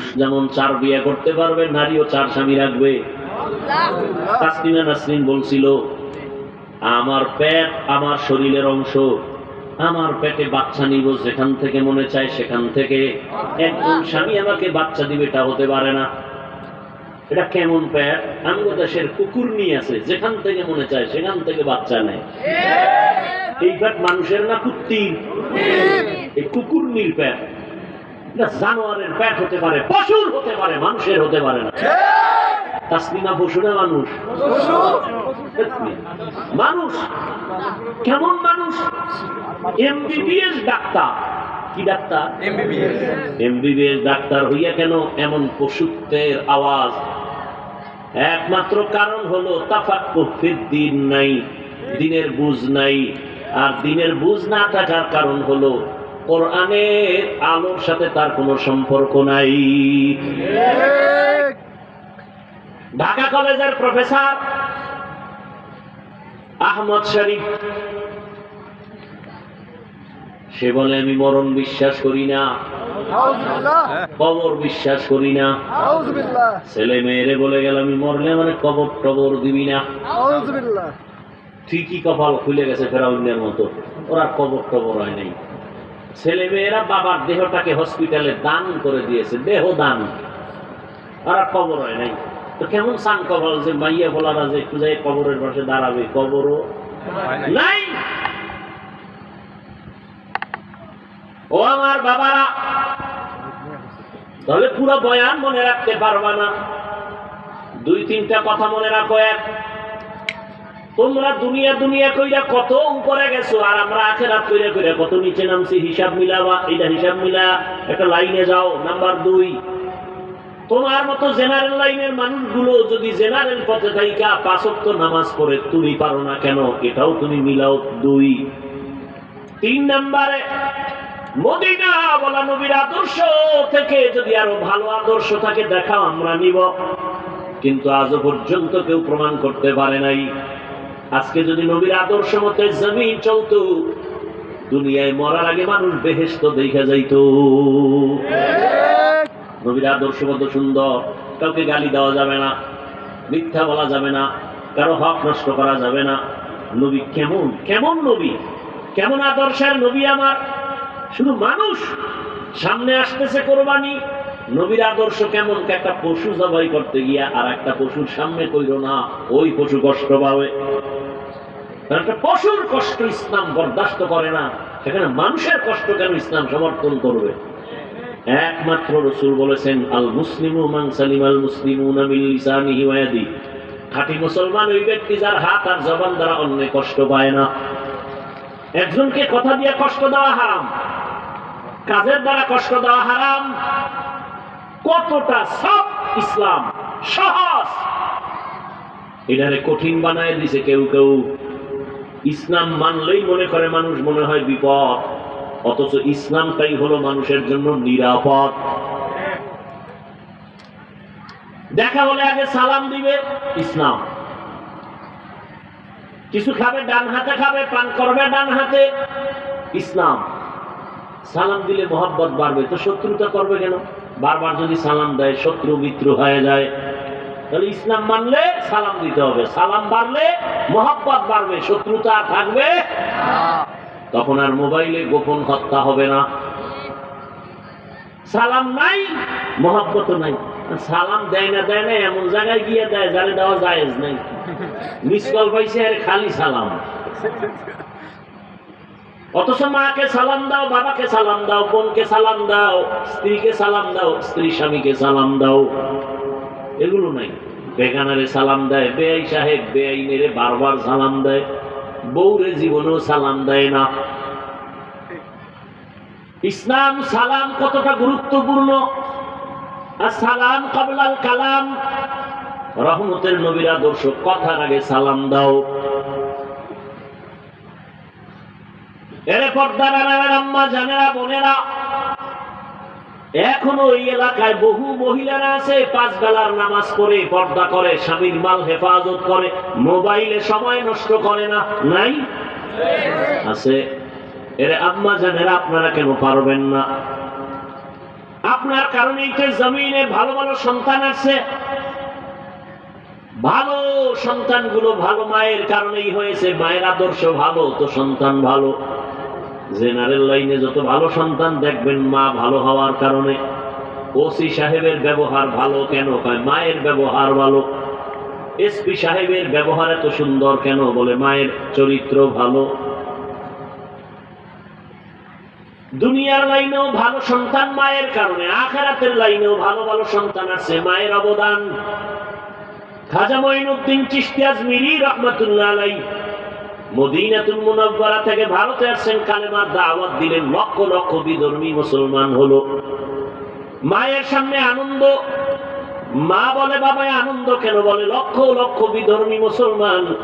পুরুষ যেমন চার বিয়ে করতে পারবে নারীও চার স্বামী রাখবে। তাসলিমা নাসরিন বলছিল আমার পেট আমার শরীরের অংশ আমার পেটে বাচ্চা নিব যেখান থেকে মনে চায় সেখান থেকে। একজন স্বামী আমাকে বাচ্চা দিবে এটা হতে পারে না। এটা কেমন পেট? আঙ্গ দেশের কুকুর নিয়ে আছে যেখান থেকে মনে চায় সেখান থেকে বাচ্চা নেয়। এই পেট মানুষের না কুত্তির? এই কুকুর নির পেট। এটা জানোয়ারের পেট হতে পারে পশুর হতে পারে মানুষের হতে পারে না। তাসলিমা পশু না মানুষ? মানুষ? কেমন মানুষ? এমবিবিএস ডাক্তার। কি ডাক্তার? এমবিবিএস। ডাক্তার হইয়া কেন এমন পশুত্বের আওয়াজ? একমাত্র কারণ হলো তাফাক্কুফির দিন নাই দিনের বুঝ নাই। আর দিনের বুঝ না থাকার কারণ হলো কোরআনের আলোর সাথে তার কোনো সম্পর্ক নাই। ঢাকা কলেজের প্রফেসর আহমদ শরীফ সে বলে আমি মরণ বিশ্বাস করি না কবর বিশ্বাস করি না। ছেলে মেয়েরে বলে গেল আমি মরলে মানে কবর টবর দিবি না। ঠিকই কপাল খুলে গেছে ফেরাউনের মতো। ওরা কবর টবর হয় নাই। ছেলে মেয়েরা বাবার দেহটাকে হসপিটালে দান করে দিয়েছে দেহ দান। ওরা কবর হয় নাই। তো কেমন সান কবল যে মাইয়া বলারা যে একটু যাই কবরের পাশে দাঁড়াবে কবরও নাই। ও আমার বাবারা তাহলে পুরো বয়ান মনে রাখতে পারবা না। দুই তিনটা কথা মনে রাখো এক। তোমরা দুনিয়া দুনিয়া কইরা কত উপরে গেছো, আর আমরা আখেরাত কইরা কইরা কত নিচে নামছি, হিসাব মিলাবা এটা হিসাব মিলা, একটা লাইনে যাও, নাম্বার দুই। তোমার মতো জেনারেল লাইনের মানুষগুলো যদি জেনারেল পথে থাইকা পাঁচক্ত নামাজ পড়ে, তুমি পারো না কেন? এটাও তুমি মিলাও দুই। তিন নাম্বারে, মদিনা বলা নবীর আদর্শ থেকে যদি আরও ভালো আদর্শ থাকে, দেখাও, আমরা নিব। কিন্তু আজও পর্যন্ত কেউ প্রমাণ করতে পারে নাই। আজকে যদি নবীর আদর্শ মতে জমিন চলতো, দুনিয়ায় মরার আগে মানুষ বেহেস্ত দেখা যাইতো। নবীর আদর্শ কত সুন্দর, কাউকে গালি দেওয়া যাবে না, মিথ্যা বলা যাবে না, কারও হক নষ্ট করা যাবে না। নবী কেমন কেমন নবী? কেমন আদর্শের নবী আমার? শুধু মানুষ, সামনে আসতেছে কোরবানি। নবীর আদর্শ কেমন একটা পশু জবাই করতে গিয়া আর একটা পশুর সামনে কইরো না, ওই পশু কষ্ট পাবে। পশুর কষ্ট ইসলাম বরদাস্ত করে না। সেখানে মানুষের কষ্ট কেন ইসলাম সমর্থন করবে? একমাত্র রসুল বলেছেন আল মুসলিমু মান সালিম আল মুসলিমুনা মিন লিসানিহি ওয়া খাঁটি মুসলমান ওই ব্যক্তি যার হাত আর জবান দ্বারা অন্য কষ্ট পায় না। একজনকে কথা দিয়ে কষ্ট দেওয়া হারাম, কাজের দ্বারা কষ্ট দেওয়া হারাম। কতটা সব ইসলাম, সহজ। এটারে কঠিন বানায় দিছে কেউ কেউ। ইসলাম মানলেই মনে করে মানুষ, মনে হয় বিপদ। অথচ ইসলামটাই হলো মানুষের জন্য নিরাপদ। দেখা হলে আগে সালাম দিবে ইসলাম। কিছু খাবে ডান হাতে, খাবে পান করবে ডান হাতে ইসলাম। সালাম দিলে মহব্বত বাড়বে। তো শত্রুতা করবে কেন? বারবার যদি সালাম দেয়, শত্রু মিত্র হয়ে যায়। তাহলে ইসলাম মানলে সালাম দিতে হবে। সালাম বাড়লে মহব্বত বাড়বে, শত্রুতা থাকবে। তখন আর মোবাইলে গোপন হত্যা হবে না। সালাম নাই, মহব্বত নাই। সালাম দেয় না দেয় না, এমন জায়গায় গিয়ে দেয় যারে দেওয়া জায়েজ নাই। মিস কল পাইছে, আর খালি সালাম। অথচ মাকে সালাম দাও, বাবাকে সালাম দাও, বোনকে সালাম দাও, স্ত্রীকে সালাম দাও, স্ত্রী স্বামীকে সালাম দাও। এগুলো নাই। বেগানারে সালাম দেয় বেআই সাহেব বেআইনেরে বারবার সালাম দেয়, বউরে জীবনেও সালাম দেয় না। ইসলাম সালাম কতটা গুরুত্বপূর্ণ? আর সালাম কাবলাল কালাম, রহমতের নবীর আদর্শ, কথার আগে সালাম দাও। এর পর্দার আম্মা, জানেরা, বোনেরা এখনও এই এলাকায় বহু মহিলারা আছে, পাঁচ বেলার নামাজ পড়ে, পর্দা করে, স্বামীর মাল হেফাজত করে, মোবাইলে সময় নষ্ট করে না, নাই? আছে। এর আম্মা জানেরা, আপনারা কেন পারবেন না? আপনার কারণেই তো জমিনে ভালো ভালো সন্তান আছে। ভালো সন্তানগুলো ভালো মায়ের কারণেই হয়েছে, মায়ের আদর্শ ভালো, তো সন্তান ভালো। জেনারেল লাইনে যত ভালো সন্তান দেখবেন মা ভালো হওয়ার কারণে, ওসি সাহেবের ব্যবহার ভালো কেন? মায়ের ব্যবহার ভালো। এসপি সাহেবের ব্যবহার এত সুন্দর কেন? বলে, মায়ের চরিত্র ভালো। দুনিয়ার লাইনেও ভালো সন্তান মায়ের কারণে, আখেরাতের লাইনেও ভালো ভালো সন্তান আছে, মায়ের অবদান। খাজা মঈনুদ্দিন চিশতি আজমিরি রহমাতুল্লাহ আলাই মদিনাতুল মুনাব্বারা থেকে ভারতে আসছেন কালেমার দাওয়াত দিলেন লক্ষ লক্ষ বিধর্মী মুসলমান হলো। মায়ের সামনে আনন্দ। মা বলে বাবায় আনন্দ কেন? বলে, লক্ষ লক্ষ বিধর্মী মুসলমান।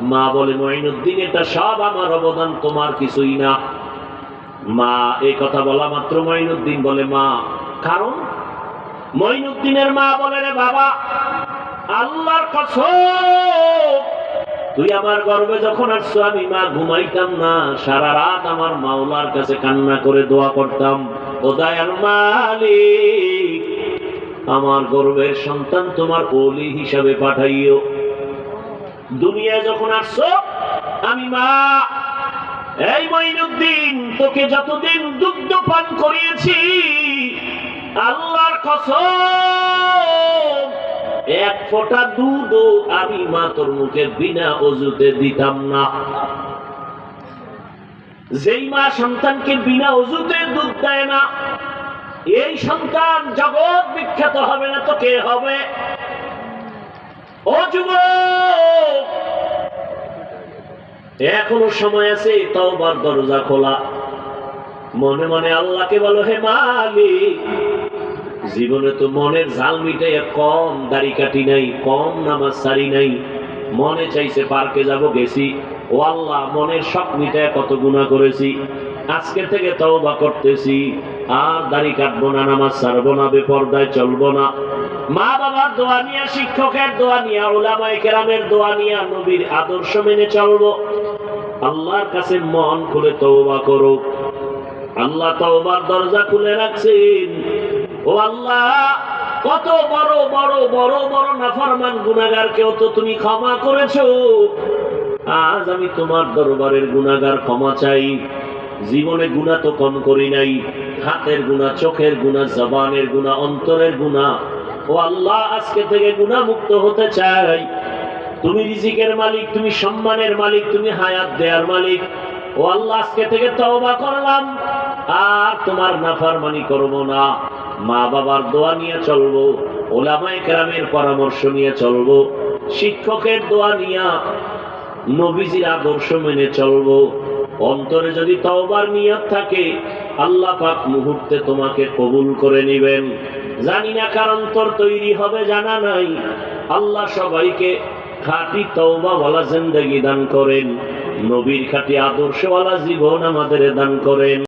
মা বলে, মঈনুদ্দিন, এটা সব আমার অবদান, তোমার কিছুই না। মা এই কথা বলা মাত্র মঈনুদ্দিন বলে, মা, কারণ? মঈনুদ্দিনের মা বলে, রে বাবা, আল্লাহর কসম তুই আমার গর্বে যখন আসছো, আমি মা ঘুমাইতাম না। সারা রাত আমার মাওলার কাছে কান্না করে দোয়া করতাম। ও দয়াল মালিক, আমার গর্বের সন্তান তোমার ওলি হিসাবে পাঠাইও। দুনিয়া যখন আসছো, আমি মা, এই মঈনুদ্দিন, তোকে যতদিন দুগ্ধ পান করিয়েছি, আল্লাহর কসম এক ফোঁটা দুধও আমি মা তোর মুখে বিনা অজুতে দিতাম না। যেই মা সন্তানকে বিনা অজুতে দুধ দেয় না, এই সন্তান জগৎ বিখ্যাত হবে না তো কে হবে? ও এখনও সময় আছে, তওবার দরজা খোলা। মনে মনে আল্লাহকে বলো, হে মালিক জীবনে তো মনের ঝাল মিটাই কম দাড়ি কাটি নাই, কম নামাজ সারি নাই। মনে চাইছে পার্কে যাব, গেছি। ও আল্লাহ, মনের শখ মিটায় কত গুণা করেছি। আজকে থেকে তওবা করতেছি। আর দাড়ি কাটবো না, নামাজ ছাড়বো না, বেপর্দায় চলবো না। মা বাবার দোয়া নিয়ে, শিক্ষকের দোয়া নিয়ে ওলামাই কেরামের দোয়া নিয়ে নবীর আদর্শ মেনে চলবো। আল্লাহর কাছে মন খুলে তওবা করো আল্লাহ তওবার দরজা খুলে রাখছেন। ও আল্লাহ, কত বড় বড় বড় বড় নাফরমান গুনাহগার কেউ তো তুমি ক্ষমা করেছ? আজ আমি তোমার দরবারের গুনাহগার ক্ষমা চাই। জীবনে গুনাহ তো কম করি নাই। হাতের গুনাহ, চোখের গুনাহ, জবানের গুনাহ, অন্তরের গুনাহ। ও আল্লাহ, আজকে থেকে গুনাহ মুক্ত হতে চাই। তুমি রিজিকের মালিক, তুমি সম্মানের মালিক, তুমি হায়াত দেয়ার মালিক। ও আল্লাহ, আজকে থেকে তওবা করলাম। আর তোমার নাফরমানি করব না। মা বাবার দোয়া নিয়ে চলবো, ওলামায়ে কেরামের পরামর্শ নিয়ে চলবো, শিক্ষকের দোয়া নিয়ে নবীজির আদর্শ মেনে চলবো। অন্তরে যদি তওবার নিয়ত থাকে, আল্লাহ পাক মুহূর্তে তোমাকে কবুল করে নেবেন। জানি না কার অন্তর তৈরি হবে, জানা নাই। আল্লাহ সবাইকে খাঁটি তওবাওয়ালা জিন্দেগি দান করেন। নবীর খাঁটি আদর্শওয়ালা জীবন আমাদের দান করেন।